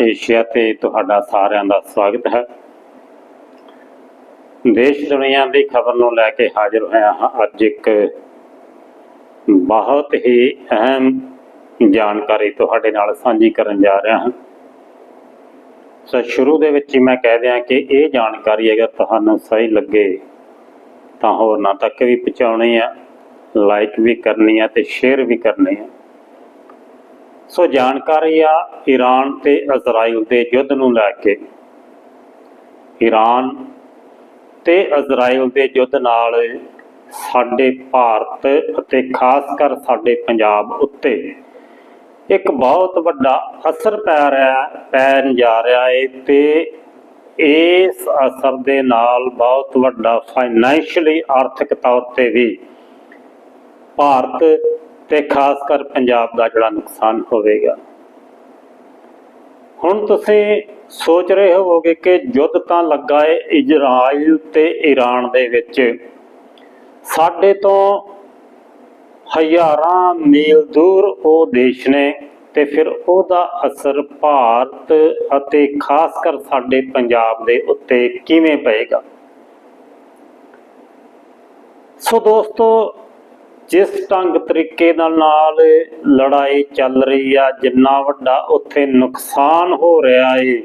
Asia ਤੇ ਤੁਹਾਡਾ ਸਾਰਿਆਂ ਦਾ ਸਵਾਗਤ ਹੈ। ਦੇਸ਼ ਦੁਨੀਆ ਦੀ ਖਬਰ ਨੂੰ ਲੈ ਕੇ ਹਾਜ਼ਰ ਹੋਇਆ ਹਾਂ। ਅੱਜ ਇੱਕ ਬਹੁਤ ਹੀ ਅਹਿਮ ਜਾਣਕਾਰੀ ਤੁਹਾਡੇ ਨਾਲ ਸਾਂਝੀ ਕਰਨ ਜਾ ਰਿਹਾ ਹਾਂ। ਸੋ ਸ਼ੁਰੂ ਦੇ ਵਿੱਚ ਹੀ ਮੈਂ ਕਹਿ ਦਿਆਂ ਕਿ ਇਹ ਜਾਣਕਾਰੀ ਅਗਰ ਤੁਹਾਨੂੰ ਸਹੀ ਲੱਗੇ ਤਾਂ ਹੋਰਨਾਂ ਤੱਕ ਵੀ ਪਹੁੰਚਾਉਣੀ ਆ ਲਾਈਕ ਵੀ ਕਰਨੀ ਆ ਤੇ ਸ਼ੇਅਰ ਵੀ ਕਰਨੀ ਆ। ਸੋ ਜਾਣਕਾਰੀ ਆ ਈਰਾਨ ਤੇ ਇਜ਼ਰਾਈਲ ਦੇ ਯੁੱਧ ਨੂੰ ਲੈ ਕੇ। ਈਰਾਨ ਤੇ ਇਜ਼ਰਾਈਲ ਦੇ ਯੁੱਧ ਨਾਲ ਸਾਡੇ ਭਾਰਤ ਅਤੇ ਖਾਸ ਕਰ ਸਾਡੇ ਪੰਜਾਬ ਉੱਤੇ ਇੱਕ ਬਹੁਤ ਵੱਡਾ ਅਸਰ ਪੈ ਰਿਹਾ, ਪੈਣ ਜਾ ਰਿਹਾ ਹੈ ਤੇ ਇਸ ਅਸਰ ਦੇ ਨਾਲ ਬਹੁਤ ਵੱਡਾ ਫਾਈਨੈਂਸ਼ੀਅਲੀ ਆਰਥਿਕ ਤੌਰ ਤੇ ਵੀ ਭਾਰਤ ਤੇ ਖਾਸ ਕਰ ਪੰਜਾਬ ਦਾ ਜਿਹੜਾ ਨੁਕਸਾਨ ਹੋਵੇਗਾ। ਹੁਣ ਤੁਸੀਂ ਸੋਚ ਰਹੇ ਹੋਵੋਗੇ ਕਿ ਯੁੱਧ ਤਾਂ ਲੱਗਾ ਹੈ ਇਜ਼ਰਾਈਲ ਤੇ ਈਰਾਨ ਦੇ ਵਿੱਚ। ਸਾਡੇ ਤੋਂ ਹਜ਼ਾਰਾਂ ਮੀਲ ਦੂਰ ਉਹ ਦੇਸ਼ ਨੇ ਤੇ ਫਿਰ ਉਹਦਾ ਅਸਰ ਭਾਰਤ ਅਤੇ ਖਾਸ ਕਰ ਸਾਡੇ ਪੰਜਾਬ ਦੇ ਉੱਤੇ ਕਿਵੇਂ ਪਏਗਾ? ਸੋ ਦੋਸਤੋ ਜਿਸ ਢੰਗ ਤਰੀਕੇ ਨਾਲ ਨਾਲ ਲੜਾਈ ਚੱਲ ਰਹੀ ਆ, ਜਿੰਨਾ ਵੱਡਾ ਉੱਥੇ ਨੁਕਸਾਨ ਹੋ ਰਿਹਾ ਏ।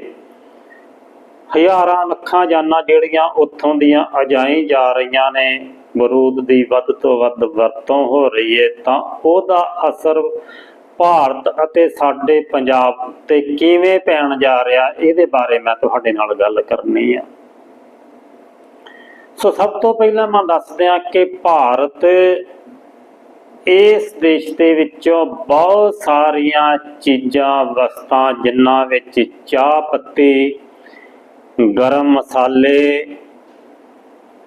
ਹਜ਼ਾਰਾਂ ਲੱਖਾਂ ਜਾਨਾਂ ਜਿਹੜੀਆਂ ਉੱਥੋਂ ਦੀਆਂ ਅਜਾਈ ਜਾ ਰਹੀਆਂ ਨੇ, ਬਰੂਦ ਦੀ ਵੱਧ ਤੋਂ ਵੱਧ ਵਰਤੋਂ ਹੋ ਰਹੀ ਏ, ਤਾਂ ਉਹਦਾ ਅਸਰ ਭਾਰਤ ਅਤੇ ਸਾਡੇ ਪੰਜਾਬ ਤੇ ਕਿਵੇਂ ਪੈਣ ਜਾ ਰਿਹਾ, ਇਹਦੇ ਬਾਰੇ ਮੈਂ ਤੁਹਾਡੇ ਨਾਲ ਗੱਲ ਕਰਨੀ ਆ। ਸੋ ਸਭ ਤੋਂ ਪਹਿਲਾਂ ਮੈਂ ਦੱਸ ਦਿਆਂ ਕਿ ਭਾਰਤ ਇਸ ਦੇਸ਼ ਦੇ ਵਿੱਚੋਂ ਬਹੁਤ ਸਾਰੀਆਂ ਚੀਜ਼ਾਂ, ਵਸਤਾਂ, ਜਿਨ੍ਹਾਂ ਵਿੱਚ ਚਾਹ ਪੱਤੀ, ਗਰਮ ਮਸਾਲੇ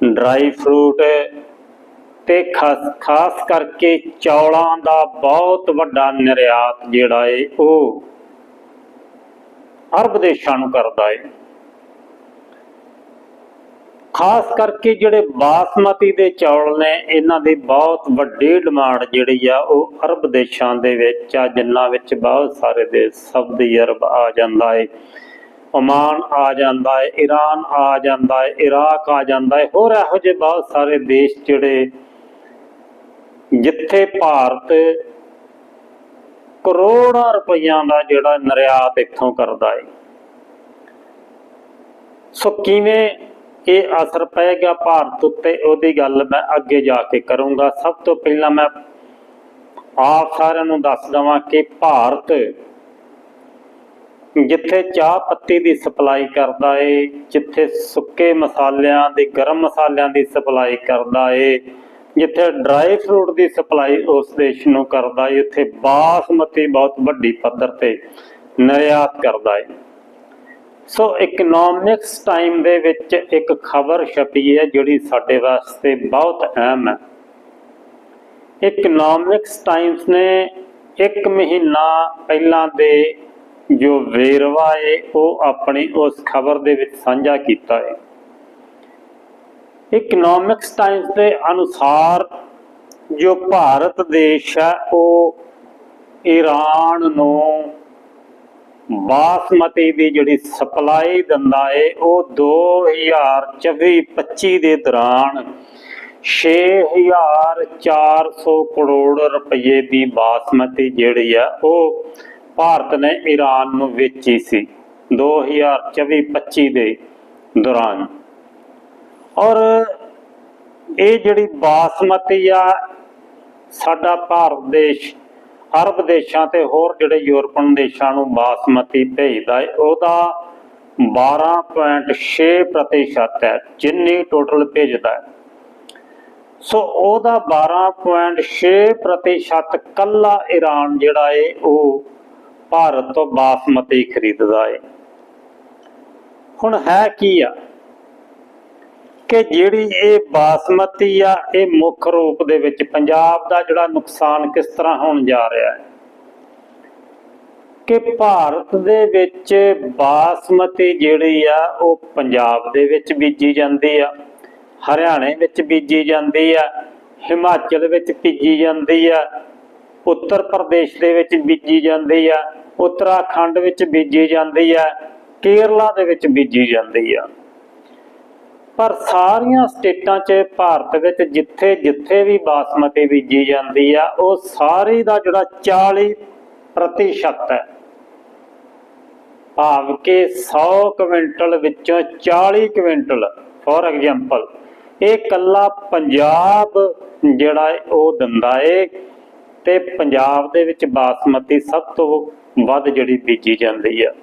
ਡਰਾਈ ਫਰੂਟ ਤੇ ਖਾਸ ਖਾਸ ਕਰਕੇ ਚੌਲਾਂ ਦਾ ਬਹੁਤ ਵੱਡਾ ਨਿਰਯਾਤ ਜਿਹੜਾ ਏ, ਉਹ ਅਰਬ ਦੇਸ਼ਾਂ ਨੂੰ ਕਰਦਾ ਏ। ਖਾਸ ਕਰਕੇ ਜਿਹੜੇ ਬਾਸਮਤੀ ਦੇ ਚੌਲ ਨੇ, ਇਹਨਾਂ ਦੀ ਬਹੁਤ ਵੱਡੀ ਡਿਮਾਂਡ ਜਿਹੜੀ ਆ, ਉਹ ਅਰਬ ਦੇਸ਼ਾਂ ਦੇ ਵਿੱਚ ਆ ਜਿਨ੍ਹਾਂ ਵਿੱਚ ਬਹੁਤ ਸਾਰੇ ਦੇਸ਼ ਸਾਊਦੀ ਅਰਬ ਆ ਜਾਂਦਾ ਏ। ਓਮਾਨ ਆ ਜਾਂਦਾ ਏ ਈਰਾਨ ਆ ਜਾਂਦਾ ਏ, ਇਰਾਕ ਆ ਜਾਂਦਾ ਏ, ਹੋਰ ਇਹੋ ਜਿਹੇ ਬਹੁਤ ਸਾਰੇ ਦੇਸ਼ ਜਿਹੜੇ ਜਿੱਥੇ ਭਾਰਤ ਕਰੋੜਾਂ ਰੁਪਈਆਂ ਦਾ ਜਿਹੜਾ ਨਿਰਯਾਤ ਇੱਥੋਂ ਕਰਦਾ ਏ। ਸੋ ਕਿਵੇਂ ਇਹ ਅਸਰ ਪਏਗਾ ਭਾਰਤ ਉੱਤੇ, ਉਹਦੀ ਗੱਲ ਮੈਂ ਅੱਗੇ ਜਾ ਕੇ ਕਰੂੰਗਾ। ਸਭ ਤੋਂ ਪਹਿਲਾਂ ਮੈਂ ਆਪ ਸਾਰਿਆਂ ਨੂੰ ਦੱਸ ਦਵਾਂ ਕਿ ਭਾਰਤ ਜਿੱਥੇ ਚਾਹ ਪੱਤੀ ਦੀ ਸਪਲਾਈ ਕਰਦਾ ਏ, ਜਿੱਥੇ ਸੁੱਕੇ ਮਸਾਲਿਆਂ ਦੀ, ਗਰਮ ਮਸਾਲਿਆਂ ਦੀ ਸਪਲਾਈ ਕਰਦਾ ਏ, ਜਿੱਥੇ ਡਰਾਈ ਫਰੂਟ ਦੀ ਸਪਲਾਈ ਉਸ ਦੇਸ਼ ਨੂੰ ਕਰਦਾ ਏ, ਉੱਥੇ ਬਾਸਮਤੀ ਬਹੁਤ ਵੱਡੀ ਪੱਧਰ ਤੇ ਨਿਰਯਾਤ ਕਰਦਾ ਏ। ਸੋ ਇਕਨੋਮਿਕਸ ਟਾਈਮ ਦੇ ਵਿੱਚ ਇੱਕ ਖਬਰ ਛਪੀ ਹੈ ਜਿਹੜੀ ਸਾਡੇ ਵਾਸਤੇ ਬਹੁਤ ਅਹਿਮ ਹੈ। ਇਕਨੋਮਿਕਸ ਟਾਈਮਸ ਨੇ ਇੱਕ ਮਹੀਨਾ ਪਹਿਲਾਂ ਦੇ ਜੋ ਵੇਰਵਾ ਹੈ, ਉਹ ਆਪਣੀ ਉਸ ਖਬਰ ਦੇ ਵਿੱਚ ਸਾਂਝਾ ਕੀਤਾ ਹੈ। ਇਕਨੋਮਿਕਸ ਟਾਈਮਸ ਦੇ ਅਨੁਸਾਰ ਜੋ ਭਾਰਤ ਦੇਸ਼ ਹੈ, ਉਹ ਈਰਾਨ ਨੂੰ ਬਾਸਮਤੀ ਦੀ ਜਿਹੜੀ ਸਪਲਾਈ ਦਿੰਦਾ ਏ, ਉਹ 2024-25 ਦੇ ਦੌਰਾਨ 6400 ਕਰੋੜ ਰੁਪਏ ਦੀ ਬਾਸਮਤੀ ਜਿਹੜੀ ਆ, ਉਹ ਭਾਰਤ ਨੇ ਈਰਾਨ ਨੂੰ ਵੇਚੀ ਸੀ 2024-25 ਦੇ ਦੌਰਾਨ। ਔਰ ਇਹ ਜਿਹੜੀ ਬਾਸਮਤੀ ਆ, ਸਾਡਾ ਭਾਰਤ ਦੇਸ਼ ਅਰਬ ਦੇਸ਼ਾਂ ਤੇ ਹੋਰ ਜਿਹੜੇ ਯੂਰਪਨ ਦੇਸ਼ਾਂ ਨੂੰ ਬਾਸਮਤੀ ਭੇਜਦਾ ਹੈ ਉਹਦਾ 12.6% ਹੈ, ਜਿੰਨੀ ਟੋਟਲ ਭੇਜਦਾ ਹੈ। ਸੋ ਉਹਦਾ 12.6% ਕੱਲਾ ਈਰਾਨ ਜਿਹੜਾ ਹੈ ਉਹ ਭਾਰਤ ਤੋਂ ਬਾਸਮਤੀ ਖਰੀਦਦਾ ਏ। ਹੁਣ ਹੈ ਕੀ ਆ? ਕਿ ਜਿਹੜੀ ਇਹ ਬਾਸਮਤੀ ਆ, ਇਹ ਮੁੱਖ ਰੂਪ ਦੇ ਵਿੱਚ ਪੰਜਾਬ ਦਾ ਜਿਹੜਾ ਨੁਕਸਾਨ ਕਿਸ ਤਰ੍ਹਾਂ ਹੋਣ ਜਾ ਰਿਹਾ ਹੈ? ਕਿ ਭਾਰਤ ਦੇ ਵਿੱਚ ਬਾਸਮਤੀ ਜਿਹੜੀ ਆ, ਉਹ ਪੰਜਾਬ ਦੇ ਵਿੱਚ ਬੀਜੀ ਜਾਂਦੀ ਆ, ਹਰਿਆਣੇ ਵਿੱਚ ਬੀਜੀ ਜਾਂਦੀ ਆ, ਹਿਮਾਚਲ ਵਿੱਚ ਬੀਜੀ ਜਾਂਦੀ ਆ, ਉੱਤਰ ਪ੍ਰਦੇਸ਼ ਦੇ ਵਿੱਚ ਬੀਜੀ ਜਾਂਦੀ ਆ, ਉੱਤਰਾਖੰਡ ਵਿੱਚ ਬੀਜੀ ਜਾਂਦੀ ਆ, ਕੇਰਲਾ ਦੇ ਵਿੱਚ ਬੀਜੀ ਜਾਂਦੀ ਆ। ਪਰ ਸਾਰੀਆਂ ਸਟੇਟਾਂ 'ਚ ਭਾਰਤ ਵਿੱਚ ਜਿੱਥੇ ਜਿੱਥੇ ਵੀ ਬਾਸਮਤੀ ਬੀਜੀ ਜਾਂਦੀ ਆ, ਉਹ ਸਾਰੀ ਦਾ ਜਿਹੜਾ 40 ਪ੍ਰਤੀਸ਼ਤ ਹੈ। ਭਾਵ ਕਿ 100 ਕੁਇੰਟਲ ਵਿੱਚੋਂ 40 ਕੁਇੰਟਲ, ਫੋਰ ਐਗਜ਼ਾਮਪਲ, ਇਹ ਕੱਲਾ ਪੰਜਾਬ ਜਿਹੜਾ ਉਹ ਦਿੰਦਾ ਏ ਤੇ ਪੰਜਾਬ ਦੇ ਵਿੱਚ ਬਾਸਮਤੀ ਸਭ ਤੋਂ ਵੱਧ ਜਿਹੜੀ ਬੀਜੀ ਜਾਂਦੀ ਆ।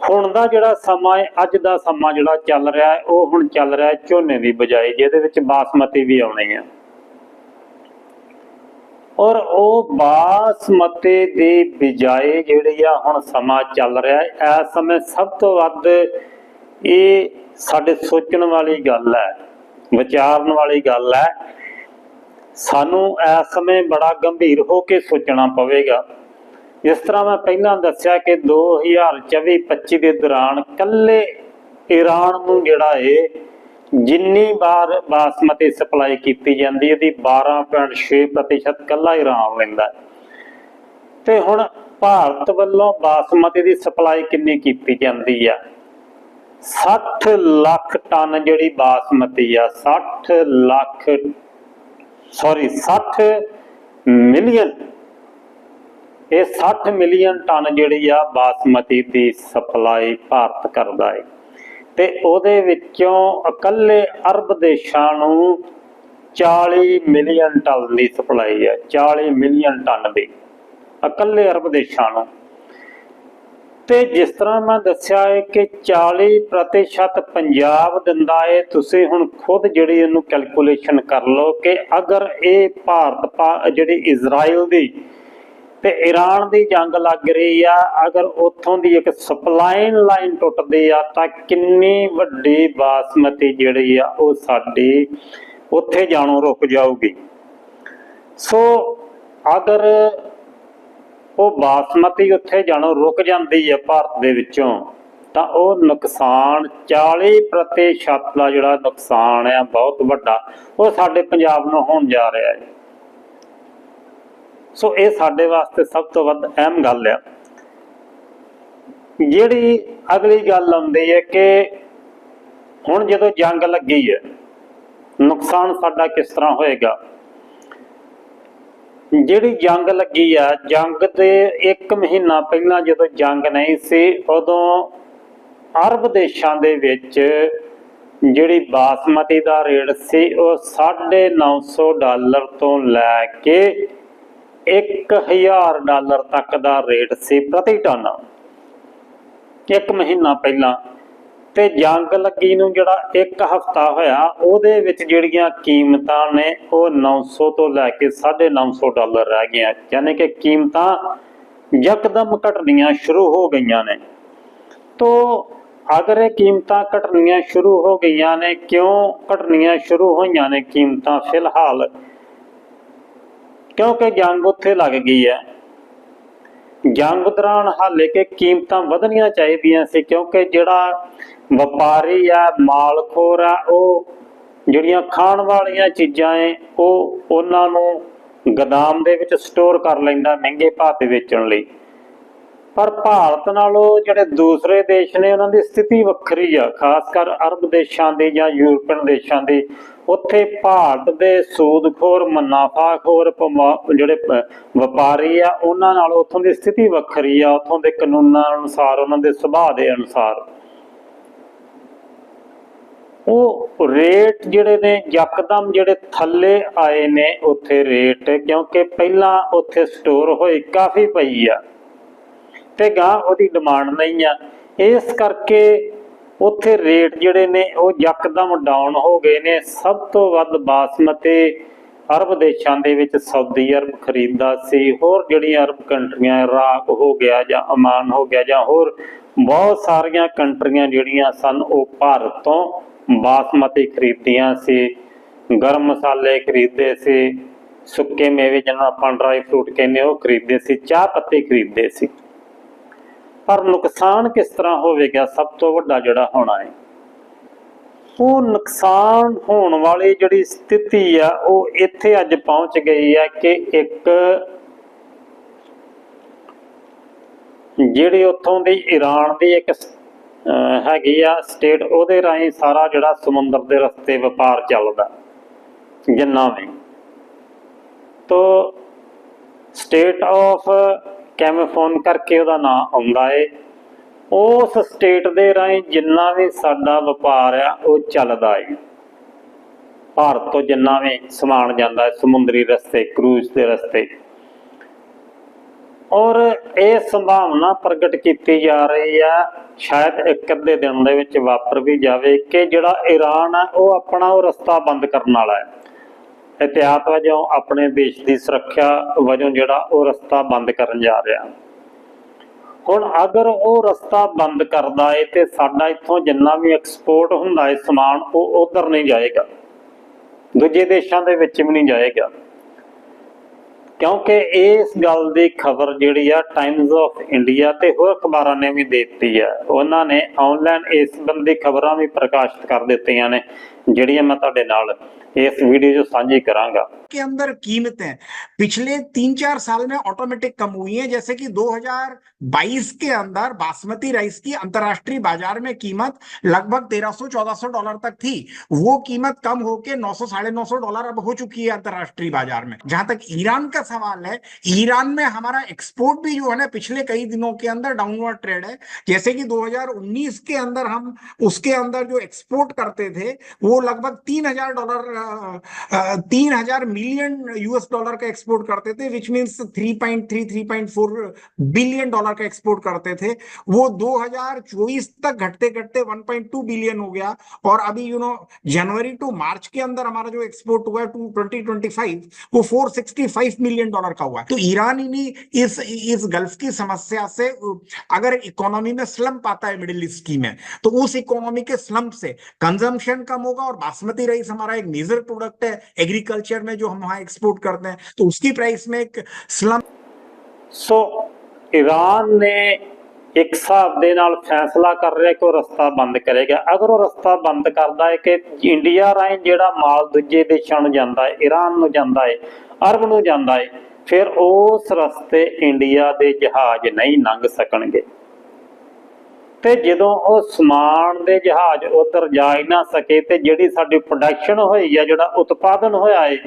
ਹੁਣ ਦਾ ਜਿਹੜਾ ਸਮਾਂ ਹੈ, ਅੱਜ ਦਾ ਸਮਾਂ ਜਿਹੜਾ ਚੱਲ ਰਿਹਾ ਹੈ, ਉਹ ਹੁਣ ਚੱਲ ਰਿਹਾ ਹੈ ਝੋਨੇ ਦੀ ਬਜਾਏ, ਜਿਹਦੇ ਵਿੱਚ ਬਾਸਮਤੀ ਵੀ ਆਉਣੀ ਹੈ। ਔਰ ਉਹ ਬਾਸਮਤੀ ਦੀ ਬਿਜਾਈ ਜਿਹੜੀ ਆ ਹੁਣ ਸਮਾਂ ਚੱਲ ਰਿਹਾ ਹੈ, ਇਸ ਸਮੇਂ ਸਭ ਤੋਂ ਵੱਧ ਇਹ ਸਾਡੇ ਸੋਚਣ ਵਾਲੀ ਗੱਲ ਹੈ, ਵਿਚਾਰਨ ਵਾਲੀ ਗੱਲ ਹੈ। ਸਾਨੂੰ ਇਸ ਸਮੇਂ ਬੜਾ ਗੰਭੀਰ ਹੋ ਕੇ ਸੋਚਣਾ ਪਵੇਗਾ। ਜਿਸ ਤਰ੍ਹਾਂ ਮੈਂ ਪਹਿਲਾਂ ਦੱਸਿਆ ਕਿ 2024-25 ਦੇ ਦੌਰਾਨ ਕੱਲੇ ਈਰਾਨ ਨੂੰ ਜਿਹੜਾ ਏ, ਜਿੰਨੀ ਵਾਰ ਬਾਸਮਤੀ ਸਪਲਾਈ ਕੀਤੀ ਜਾਂਦੀ ਹੈ 12.6% ਕੱਲਾ ਈਰਾਨ ਲੈਂਦਾ। ਤੇ ਹੁਣ ਭਾਰਤ ਵੱਲੋਂ ਬਾਸਮਤੀ ਦੀ ਸਪਲਾਈ ਕਿੰਨੀ ਕੀਤੀ ਜਾਂਦੀ ਆ? 60 ਲੱਖ ਟਨ ਜਿਹੜੀ ਬਾਸਮਤੀ ਆ 60 ਲੱਖ ਸੌਰੀ 60 ਮਿਲੀਅਨ ਇਹ 60 ਮਿਲੀਅਨ ਟਨ ਜਿਹੜੀ ਆ ਬਾਸਮਤੀ ਦੀ ਸਪਲਾਈ ਭਾਰਤ ਕਰਦਾ ਹੈ ਤੇ ਉਹਦੇ ਵਿੱਚੋਂ ਇਕੱਲੇ ਅਰਬ ਦੇਸ਼ਾਂ ਨੂੰ 40 ਮਿਲੀਅਨ ਟਨ ਦੀ ਸਪਲਾਈ ਹੈ 40 ਮਿਲੀਅਨ ਟਨ ਦੀ। ਇਕੱਲੇ ਅਰਬ ਦੇਸ਼ਾਂ ਨੂੰ। ਤੇ ਜਿਸ ਤਰ੍ਹਾਂ ਮੈਂ ਦੱਸਿਆ ਹੈ ਕਿ 40% ਪੰਜਾਬ ਦਿੰਦਾ ਹੈ ਤੁਸੀਂ ਹੁਣ ਖੁਦ ਜਿਹੜੀ ਇਹਨੂੰ ਕੈਲਕੂਲੇਸ਼ਨ ਕਰ ਲਓ ਕਿ ਅਗਰ ਇਹ ਭਾਰਤ ਪਾ- ਜਿਹੜੀ ਇਜ਼ਰਾਈਲ ਦੀ ਤੇ ਈਰਾਨ ਦੀ ਜੰਗ ਲੱਗ ਰਹੀ ਆ। ਅਗਰ ਉੱਥੋਂ ਦੀ ਇੱਕ ਸਪਲਾਈਨ ਲਾਈਨ ਟੁੱਟਦੀ ਆ, ਤਾਂ ਕਿੰਨੀ ਵੱਡੀ ਬਾਸਮਤੀ ਜਿਹੜੀ ਆ, ਉਹ ਸਾਡੀ ਉੱਥੇ ਜਾਣੋਂ ਰੁਕ ਜਾਊਗੀ। ਸੋ ਅਗਰ ਉਹ ਬਾਸਮਤੀ ਉੱਥੇ ਜਾਣੋਂ ਰੁਕ ਜਾਂਦੀ ਹੈ ਭਾਰਤ ਦੇ ਵਿੱਚੋਂ, ਤਾਂ ਉਹ ਨੁਕਸਾਨ 40% ਦਾ ਜਿਹੜਾ ਨੁਕਸਾਨ ਆ, ਬਹੁਤ ਵੱਡਾ, ਉਹ ਸਾਡੇ ਪੰਜਾਬ ਨੂੰ ਹੋਣ ਜਾ ਰਿਹਾ ਹੈ। ਸੋ ਇਹ ਸਾਡੇ ਵਾਸਤੇ ਸਭ ਤੋਂ ਵੱਧ ਅਹਿਮ ਗੱਲ ਆ। ਜਿਹੜੀ ਅਗਲੀ ਗੱਲ ਆਉਂਦੀ ਹੈ ਕਿ ਹੁਣ ਜਦੋਂ ਜੰਗ ਲੱਗੀ ਹੈ, ਨੁਕਸਾਨ ਸਾਡਾ ਕਿਸ ਤਰ੍ਹਾਂ ਹੋਏਗਾ? ਜਿਹੜੀ ਜੰਗ ਲੱਗੀ ਆ, ਜੰਗ ਦੇ 1 ਮਹੀਨਾ ਪਹਿਲਾਂ ਜਦੋਂ ਜੰਗ ਨਹੀਂ ਸੀ, ਉਦੋਂ ਅਰਬ ਦੇਸ਼ਾਂ ਦੇ ਵਿੱਚ ਜਿਹੜੀ ਬਾਸਮਤੀ ਦਾ ਰੇਟ ਸੀ, ਉਹ 950 ਡਾਲਰ ਤੋਂ ਲੈ ਕੇ 1000 ਡਾਲਰ ਤੱਕ ਦਾ ਰੇਟ ਸੀ ਪ੍ਰਤੀ ਟਨ। ਇੱਕ ਮਹੀਨਾ ਪਹਿਲਾਂ ਤੇ ਜੰਗ ਲੱਗੀ ਨੂੰ ਜਿਹੜਾ ਇੱਕ ਹਫਤਾ ਹੋਇਆ, ਉਹਦੇ ਵਿੱਚ ਜਿਹੜੀਆਂ ਕੀਮਤਾਂ ਨੇ, ਉਹ 900 ਤੋਂ ਲੈ ਕੇ 950 ਡਾਲਰ ਰਹਿ ਗਈਆਂ। ਯਾਨੀ ਕਿ ਕੀਮਤਾਂ ਯਕਦਮ ਘਟਣੀਆਂ ਸ਼ੁਰੂ ਹੋ ਗਈਆਂ ਨੇ। ਤੋ ਅਗਰ ਇਹ ਕੀਮਤਾਂ ਘਟਣੀਆਂ ਸ਼ੁਰੂ ਹੋ ਗਈਆਂ ਨੇ, ਕਿਉਂ ਘਟਣੀਆਂ ਸ਼ੁਰੂ ਹੋਈਆਂ ਨੇ ਕੀਮਤਾਂ? ਫਿਲਹਾਲ ਕਿਉਂਕਿ ਜੰਗ ਉੱਥੇ ਲੱਗ ਗਈ ਹੈ। ਜੰਗ ਦੌਰਾਨ ਹਾਲੇ ਕਿ ਕੀਮਤਾਂ ਵਧਣੀਆਂ ਚਾਹੀਦੀਆਂ ਸੀ ਕਿਉਂਕਿ ਜਿਹੜਾ ਵਪਾਰੀ ਆ, ਮਾਲਖੋਰ ਆ, ਉਹ ਜਿਹੜੀਆਂ ਖਾਣ ਵਾਲੀਆਂ ਚੀਜ਼ਾਂ ਏ, ਉਹ ਉਹਨਾਂ ਨੂੰ ਗਦਾਮ ਦੇ ਵਿੱਚ ਸਟੋਰ ਕਰ ਲੈਂਦਾ ਮਹਿੰਗੇ ਭਾਅ ਤੇ ਵੇਚਣ ਲਈ। ਪਰ ਭਾਰਤ ਨਾਲੋਂ ਜਿਹੜੇ ਦੂਸਰੇ ਦੇਸ਼ ਨੇ, ਉਹਨਾਂ ਦੀ ਸਥਿਤੀ ਵੱਖਰੀ ਆ, ਖਾਸ ਕਰ ਅਰਬ ਦੇਸ਼ਾਂ ਦੀ ਜਾਂ ਯੂਰਪੀਅਨ ਦੇਸ਼ਾਂ ਦੀ। ਉੱਥੇ ਭਾਰਤ ਦੇ ਸੂਦਖੋਰ ਮੁਨਾਫਾਖੋਰ ਪਮਾ- ਜਿਹੜੇ ਵਪਾਰੀ ਆ, ਉਹਨਾਂ ਨਾਲ ਉੱਥੋਂ ਦੀ ਸਥਿਤੀ ਵੱਖਰੀ ਆ। ਉੱਥੋਂ ਦੇ ਕਾਨੂੰਨਾਂ ਅਨੁਸਾਰ, ਉਹਨਾਂ ਦੇ ਸੁਭਾਅ ਦੇ ਅਨੁਸਾਰ। ਉਹ ਰੇਟ ਜਿਹੜੇ ਨੇ, ਯਕਦਮ ਜਿਹੜੇ ਥੱਲੇ ਆਏ ਨੇ, ਉੱਥੇ ਰੇਟ, ਕਿਉਂਕਿ ਪਹਿਲਾਂ ਉੱਥੇ ਸਟੋਰ ਹੋਈ ਕਾਫੀ ਪਈ ਆ। ਤੇ ਗਾਂ ਉਹਦੀ ਡਿਮਾਂਡ ਨਹੀਂ ਆ। ਇਸ ਕਰਕੇ ਉੱਥੇ ਰੇਟ ਜਿਹੜੇ ਨੇ ਉਹ ਯਕਦਮ ਡਾਊਨ ਹੋ ਗਏ ਨੇ। ਸਭ ਤੋਂ ਵੱਧ ਬਾਸਮਤੀ ਅਰਬ ਦੇਸ਼ਾਂ ਦੇ ਵਿੱਚ ਸਾਊਦੀ ਅਰਬ ਖਰੀਦਦਾ ਸੀ। ਹੋਰ ਜਿਹੜੀਆਂ ਅਰਬ ਕੰਟਰੀਆਂ, ਇਰਾਕ ਹੋ ਗਿਆ ਜਾਂ ਅਮਾਨ ਹੋ ਗਿਆ ਜਾਂ ਹੋਰ ਬਹੁਤ ਸਾਰੀਆਂ ਕੰਟਰੀਆਂ ਜਿਹੜੀਆਂ ਸਨ, ਉਹ ਭਾਰਤ ਤੋਂ ਬਾਸਮਤੀ ਖਰੀਦਦੀਆਂ ਸੀ। ਗਰਮ ਮਸਾਲੇ ਖਰੀਦਦੇ ਸੀ। ਸੁੱਕੇ ਮੇਵੇ ਜਿਹਨੂੰ ਆਪਾਂ ਡਰਾਈ ਫਰੂਟ ਕਹਿੰਦੇ ਉਹ ਖਰੀਦਦੇ ਸੀ, ਚਾਹ ਪੱਤੀ ਖਰੀਦਦੇ ਸੀ। ਪਰ ਨੁਕਸਾਨ ਕਿਸ ਤਰ੍ਹਾਂ ਹੋਵੇਗਾ? ਸਭ ਤੋਂ ਵੱਡਾ ਜਿਹੜਾ ਹੋਣਾ ਹੈ। ਉਹ ਨੁਕਸਾਨ ਹੋਣ ਵਾਲੀ ਜਿਹੜੀ ਸਥਿਤੀ ਆ, ਉਹ ਇੱਥੇ ਅੱਜ ਪਹੁੰਚ ਗਈ ਹੈ ਕਿ ਇੱਕ ਜਿਹੜੀ ਉੱਥੋਂ ਦੀ ਈਰਾਨ ਦੀ ਇੱਕ ਹੈਗੀ ਆ ਸਟੇਟ, ਉਹਦੇ ਰਾਹੀਂ ਸਾਰਾ ਜਿਹੜਾ ਸਮੁੰਦਰ ਦੇ ਰਸਤੇ ਵਪਾਰ ਚੱਲਦਾ, ਜਿੰਨਾ ਵੀ। ਤੋ ਸਟੇਟ ਆਫ ਕੈਮਫੋਨ ਕਰਕੇ ਉਹਦਾ ਨਾਮ ਆਉਂਦਾ ਏ। ਉਸ ਸਟੇਟ ਦੇ ਰਾਹੀਂ ਜਿੰਨਾ ਵੀ ਸਾਡਾ ਵਪਾਰ ਆ, ਉਹ ਚੱਲਦਾ ਏ। ਭਾਰਤ ਤੋਂ ਜਿੰਨਾ ਵੀ ਸਮਾਨ ਜਾਂਦਾ ਹੈ ਸਮੁੰਦਰੀ ਰਸਤੇ ਕਰੂਜ਼ ਦੇ ਰਸਤੇ। ਔਰ ਇਹ ਸੰਭਾਵਨਾ ਪ੍ਰਗਟ ਕੀਤੀ ਜਾ ਰਹੀ ਆ, ਸ਼ਾਇਦ ਇੱਕ ਅੱਧੇ ਦਿਨ ਦੇ ਵਿੱਚ ਵਾਪਰ ਵੀ ਜਾਵੇ ਕਿ ਜਿਹੜਾ ਈਰਾਨ ਆ, ਉਹ ਆਪਣਾ ਉਹ ਰਸਤਾ ਬੰਦ ਕਰਨ ਵਾਲਾ ਹੈ ਇਤਿਹਾਤ ਵਜੋਂ ਆਪਣੇ ਦੇਸ਼ ਦੀ ਸੁਰੱਖਿਆ ਵਜੋਂ ਜਿਹੜਾ ਉਹ ਰਸਤਾ ਬੰਦ ਕਰਨ ਜਾ ਰਿਹਾ ਹੁਣ ਅਗਰ ਉਹ ਰਸਤਾ ਬੰਦ ਕਰਦਾ ਏ ਤੇ ਸਾਡਾ ਇੱਥੋਂ ਜਿੰਨਾ ਵੀ ਐਕਸਪੋਰਟ ਹੁੰਦਾ ਏ ਸਮਾਨ ਉਹ ਉਧਰ ਨਹੀਂ ਜਾਏਗਾ ਦੂਜੇ ਦੇਸ਼ਾਂ ਦੇ ਵਿੱਚ ਵੀ ਨਹੀਂ ਜਾਏਗਾ ਕਿਉਂਕਿ ਇਸ ਗੱਲ ਦੀ ਖਬਰ ਜਿਹੜੀ ਆ ਟਾਈਮਜ਼ ਆਫ ਇੰਡੀਆ ਤੇ ਹੋਰ ਅਖਬਾਰਾਂ ਨੇ ਵੀ ਦੇ ਦਿੱਤੀ ਆ ਉਹਨਾਂ ਨੇ ਆਨਲਾਈਨ ਇਸ ਸੰਬੰਧੀ ਖਬਰਾਂ ਵੀ ਪ੍ਰਕਾਸ਼ਿਤ ਕਰ ਦਿੱਤੀਆਂ ਨੇ ਜਿਹੜੀਆਂ ਮੈਂ ਤੁਹਾਡੇ ਨਾਲ ਇਸ ਵੀਡੀਓ 'ਚ ਸਾਂਝੀ ਕਰਾਂਗਾ। के अंदर कीमतें। पिछले तीन चार साल में ऑटोमेटिक कम हुई हैं, जैसे कि 2022 के अंदर बासमती राइस की अंतर्राष्ट्रीय बाज़ार में कीमत लगभग 1300-1400 डॉलर तक थी। वो कीमत कम होके 900 साढ़े नौ सौ डॉलर अब हो चुकी है अंतर्राष्ट्रीय बाज़ार में। जहाँ तक ईरान का सवाल है, ईरान में हमारा एक्सपोर्ट भी जो है ना, पिछले कई दिनों के अंदर डाउनवर्ड ट्रेड है। जैसे कि 2019 के अंदर हम, उसके अंदर जो एक्सपोर्ट करते थे, वो लगभग तीन हज़ार डॉलर तीन हज़ार मिलियन यूएस डॉलर का एक्सपोर्ट करते थे विच मीन्स 3.3 3.4 बिलियन डॉलर का एक्सपोर्ट करते थे। वो 2024 तक घटते घटते 1.2 बिलियन हो गया। और अभी you know January to March के अंदर हमारा जो एक्सपोर्ट हुआ है टू 2025 वो 465 मिलियन डॉलर का हुआ है। तो ईरान इन्हीं, इस इस गल्फ की समस्या से, अगर इकोनॉमी में स्लम्प आता है मिडिल ईस्ट की में तो उस इकोनॉमी के स्लम्प से कंजम्पशन कम होगा और बासमती राइस हमारा एक मेजर प्रोडक्ट है एग्रीकल्चर में जो हम वहाँ एक्सपोर्ट करते हैं तो उसकी प्राइस में एक स्लम्प ਸੋ ਈਰਾਨ ਨੇ ਇੱਕ ਹਿਸਾਬ ਦੇ ਨਾਲ ਫੈਸਲਾ ਕਰ ਰਿਹਾ ਕਿ ਉਹ ਰਸਤਾ ਬੰਦ ਕਰੇਗਾ ਅਗਰ ਉਹ ਰਸਤਾ ਬੰਦ ਕਰਦਾ ਹੈ ਕਿ ਇੰਡੀਆ ਰਾਹੀਂ ਜਿਹੜਾ ਮਾਲ ਦੂਜੇ ਦੇਸ਼ਾਂ ਨੂੰ ਜਾਂਦਾ ਹੈ ਈਰਾਨ ਨੂੰ ਜਾਂਦਾ ਹੈ ਅਰਬ ਨੂੰ ਜਾਂਦਾ ਹੈ ਫਿਰ ਉਸ ਰਸਤੇ ਇੰਡੀਆ ਦੇ ਜਹਾਜ਼ ਨਹੀਂ ਲੰਘ ਸਕਣਗੇ ਤੇ ਜਦੋਂ ਉਹ ਸਮਾਨ ਦੇ ਜਹਾਜ਼ ਉਧਰ ਜਾ ਹੀ ਨਾ ਸਕੇ ਤੇ ਜਿਹੜੀ ਸਾਡੀ ਪ੍ਰੋਡਕਸ਼ਨ ਹੋਈ ਆ ਜਿਹੜਾ ਉਤਪਾਦਨ ਹੋਇਆ ਏ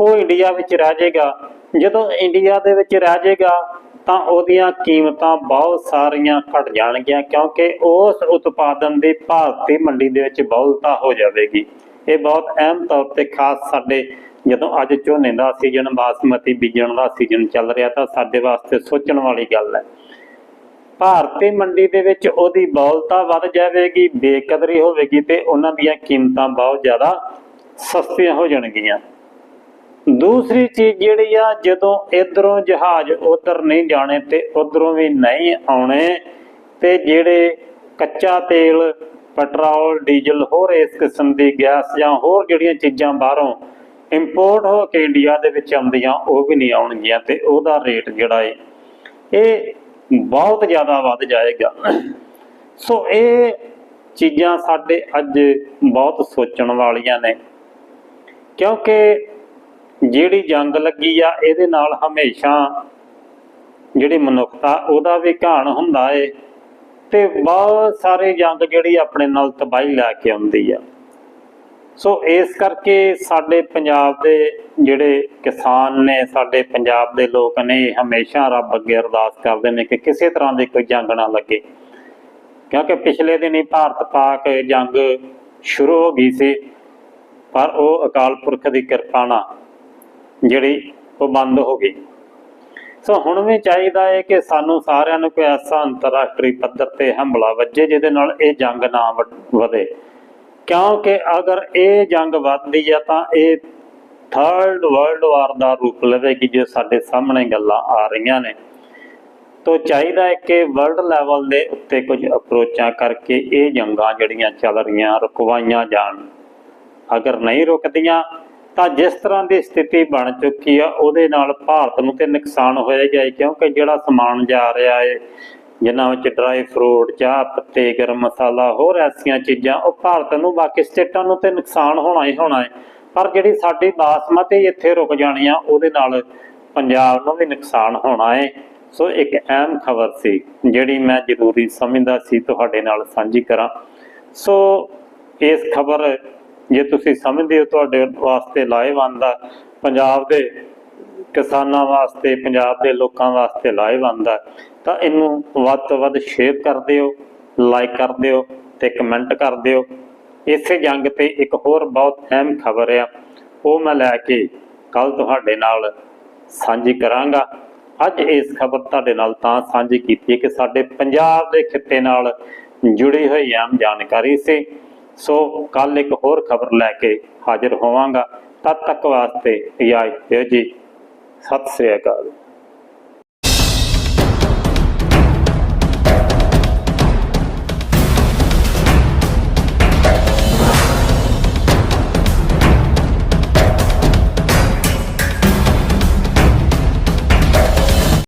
ਉਹ ਇੰਡੀਆ ਵਿੱਚ ਰਹਿ ਜਾਏਗਾ। ਜਦੋਂ ਇੰਡੀਆ ਦੇ ਵਿੱਚ ਰਹਿ ਜਾਏਗਾ, ਤਾਂ ਉਹਦੀਆਂ ਕੀਮਤਾਂ ਬਹੁਤ ਸਾਰੀਆਂ ਘਟ ਜਾਣਗੀਆਂ, ਕਿਉਂਕਿ ਉਸ ਉਤਪਾਦਨ ਦੀ ਭਾਰਤੀ ਮੰਡੀ ਦੇ ਵਿੱਚ ਬਹੁਲਤਾ ਹੋ ਜਾਵੇਗੀ। ਇਹ ਬਹੁਤ ਅਹਿਮ ਤੌਰ ਤੇ ਖਾਸ ਸਾਡੇ ਜਦੋਂ ਅੱਜ ਝੋਨੇ ਦਾ ਸੀਜ਼ਨ ਬਾਸਮਤੀ ਬੀਜਣ ਦਾ ਸੀਜ਼ਨ ਚੱਲ ਰਿਹਾ, ਤਾਂ ਸਾਡੇ ਵਾਸਤੇ ਸੋਚਣ ਵਾਲੀ ਗੱਲ ਹੈ। ਭਾਰਤੀ ਮੰਡੀ ਦੇ ਵਿੱਚ ਉਹਦੀ ਬੌਲਤਾ ਵੱਧ ਜਾਵੇਗੀ, ਬੇਕਦਰੀ ਹੋਵੇਗੀ ਤੇ ਉਹਨਾਂ ਦੀਆਂ ਕੀਮਤਾਂ ਬਹੁਤ ਜ਼ਿਆਦਾ ਸਸਤੀਆਂ ਹੋ ਜਾਣਗੀਆਂ। ਦੂਸਰੀ ਚੀਜ਼ ਜਿਹੜੀ ਆ, ਜਦੋਂ ਇਧਰੋਂ ਜਹਾਜ਼ ਉਧਰ ਨਹੀਂ ਜਾਣੇ ਤੇ ਉਧਰੋਂ ਵੀ ਨਹੀਂ ਆਉਣੇ, ਤੇ ਜਿਹੜੇ ਕੱਚਾ ਤੇਲ, ਪੈਟਰੋਲ, ਡੀਜ਼ਲ ਹੋਰ ਇਸ ਕਿਸਮ ਦੀ ਗੈਸ ਜਾਂ ਹੋਰ ਜਿਹੜੀਆਂ ਚੀਜ਼ਾਂ ਬਾਹਰੋਂ ਇੰਪੋਰਟ ਹੋ ਕੇ ਇੰਡੀਆ ਦੇ ਵਿੱਚ ਆਉਂਦੀਆਂ, ਉਹ ਵੀ ਨਹੀਂ ਆਉਣਗੀਆਂ ਤੇ ਉਹਦਾ ਰੇਟ ਜਿਹੜਾ ਏ, ਇਹ ਬਹੁਤ ਜ਼ਿਆਦਾ ਵੱਧ ਜਾਏਗਾ। ਸੋ ਇਹ ਚੀਜ਼ਾਂ ਸਾਡੇ ਅੱਜ ਬਹੁਤ ਸੋਚਣ ਵਾਲੀਆਂ ਨੇ, ਕਿਉਂਕਿ ਜਿਹੜੀ ਜੰਗ ਲੱਗੀ ਆ, ਇਹਦੇ ਨਾਲ ਹਮੇਸ਼ਾ ਜਿਹੜੀ ਮਨੁੱਖਤਾ, ਉਹਦਾ ਵੀ ਘਾਣ ਹੁੰਦਾ ਏ। ਤੇ ਬਹੁਤ ਸਾਰੇ ਜੰਗ ਜਿਹੜੀ ਆਪਣੇ ਨਾਲ ਤਬਾਹੀ ਲੈ ਕੇ ਆਉਂਦੀ ਆ। ਸੋ ਇਸ ਕਰਕੇ ਸਾਡੇ ਪੰਜਾਬ ਦੇ ਜਿਹੜੇ ਕਿਸਾਨ ਨੇ, ਸਾਡੇ ਪੰਜਾਬ ਦੇ ਲੋਕ ਨੇ, ਹਮੇਸ਼ਾ ਰੱਬ ਅੱਗੇ ਅਰਦਾਸ ਕਰਦੇ ਨੇ ਕਿ ਕਿਸੇ ਤਰ੍ਹਾਂ ਦੀ ਕੋਈ ਜੰਗ ਨਾ ਲੱਗੇ। ਕਿਉਂਕਿ ਪਿਛਲੇ ਦਿਨੀ ਭਾਰਤ ਪਾਕ ਜੰਗ ਸ਼ੁਰੂ ਹੋ ਗਈ ਸੀ, ਪਰ ਉਹ ਅਕਾਲ ਪੁਰਖ ਦੀ ਕਿਰਪਾ ਨਾਲ ਜਿਹੜੀ ਉਹ ਬੰਦ ਹੋ ਗਈ। ਸੋ ਹੁਣ ਵੀ ਚਾਹੀਦਾ ਹੈ ਕਿ ਸਾਨੂੰ ਸਾਰਿਆਂ ਨੂੰ ਕੋਈ ਐਸਾ ਅੰਤਰਰਾਸ਼ਟਰੀ ਪੱਧਰ ਤੇ ਹਮਲਾ ਵੱਜੇ ਜਿਹਦੇ ਨਾਲ ਇਹ ਜੰਗ ਨਾ ਵਧੇ। ਕਿਉਂਕਿ ਅਗਰ ਇਹ ਜੰਗ ਵੱਧਦੀ ਆ ਤਾਂ ਇਹ ਥਰਡ ਵਰਲਡ ਵਾਰ ਦਾ ਰੂਪ ਲਵੇਗੀ ਜੋ ਸਾਡੇ ਸਾਹਮਣੇ ਗੱਲਾਂ ਆ ਰਹੀਆਂ ਨੇ। ਤੋ ਚਾਹੀਦਾ ਹੈ ਕਿ ਵਰਲਡ ਲੈਵਲ ਦੇ ਉੱਤੇ ਕੁਝ ਅਪਰੋਚਾਂ ਕਰਕੇ ਇਹ ਜੰਗਾਂ ਜਿਹੜੀਆਂ ਚੱਲ ਰਹੀਆਂ ਰੁਕਵਾਈਆਂ ਜਾਣ। ਅਗਰ ਨਹੀਂ ਰੁਕਦੀਆਂ ਤਾਂ ਜਿਸ ਤਰ੍ਹਾਂ ਦੀ ਸਥਿਤੀ ਬਣ ਚੁੱਕੀ ਆ, ਉਹਦੇ ਨਾਲ ਭਾਰਤ ਨੂੰ ਤੇ ਨੁਕਸਾਨ ਹੋਏਗਾ ਕਿਉਂਕਿ ਜਿਹੜਾ ਸਮਾਨ ਜਾ ਰਿਹਾ ਹੈ ਜਿਨ੍ਹਾਂ ਵਿੱਚ ਡਰਾਈ ਫਰੂਟ ਚਾਹ ਪੱਤੇ, ਗਰਮ ਮਸਾਲਾ, ਹੋਰ ਐਸੀਆਂ ਚੀਜ਼ਾਂ, ਉਹ ਭਾਰਤ ਨੂੰ ਬਾਕੀ ਸਟੇਟਾਂ ਨੂੰ ਤੇ ਨੁਕਸਾਨ ਹੋਣਾ ਹੀ ਹੋਣਾ ਹੈ ਪਰ ਜਿਹੜੀ ਸਾਡੀ ਬਾਸਮਤੀ ਇੱਥੇ ਰੁਕ ਜਾਣੀ ਆ, ਉਹਦੇ ਨਾਲ ਪੰਜਾਬ ਨੂੰ ਵੀ ਨੁਕਸਾਨ ਹੋਣਾ ਹੈ ਸੋ ਇੱਕ ਅਹਿਮ ਖਬਰ ਸੀ, ਜਿਹੜੀ ਮੈਂ ਜ਼ਰੂਰੀ ਸਮਝਦਾ ਸੀ, ਤੁਹਾਡੇ ਨਾਲ ਸਾਂਝੀ ਕਰਾਂ। ਸੋ ਇਸ ਖਬਰ ਜੇ ਤੁਸੀਂ ਸਮਝਦੇ ਹੋ ਤੁਹਾਡੇ ਵਾਸਤੇ ਲਾਹੇਵੰਦ ਆ, ਪੰਜਾਬ ਦੇ ਕਿਸਾਨਾਂ ਵਾਸਤੇ, ਪੰਜਾਬ ਦੇ ਲੋਕਾਂ ਵਾਸਤੇ ਲਾਹੇਵੰਦ ਆ, ਤਾਂ ਇਹਨੂੰ ਵੱਧ ਤੋਂ ਵੱਧ ਸ਼ੇਅਰ ਕਰ ਦਿਓ ਲਾਈਕ ਕਰ ਦਿਓ ਤੇ ਕਮੈਂਟ ਕਰ ਦਿਓ। ਇਸੇ ਜੰਗ ਤੇ ਇੱਕ ਹੋਰ ਬਹੁਤ ਅਹਿਮ ਖਬਰ ਆ, ਉਹ ਮੈਂ ਲੈ ਕੇ ਕੱਲ ਤੁਹਾਡੇ ਨਾਲ ਸਾਂਝੀ ਕਰਾਂਗਾ। ਅੱਜ ਇਸ ਖਬਰ ਤੁਹਾਡੇ ਨਾਲ ਤਾਂ ਸਾਂਝੀ ਕੀਤੀ ਹੈ ਕਿ ਸਾਡੇ ਪੰਜਾਬ ਦੇ ਖਿੱਤੇ ਨਾਲ ਜੁੜੀ ਹੋਈ ਆਮ ਜਾਣਕਾਰੀ ਸੀ। ਸੋ ਕੱਲ ਇੱਕ ਹੋਰ ਖਬਰ ਲੈ ਕੇ ਹਾਜ਼ਰ ਹੋਵਾਂਗਾ। ਤਦ ਤੱਕ ਵਾਸਤੇ ਇਜਾਜ਼ਤ ਦਿਓ ਜੀ। ਸਤਿ ਸ੍ਰੀ ਅਕਾਲ।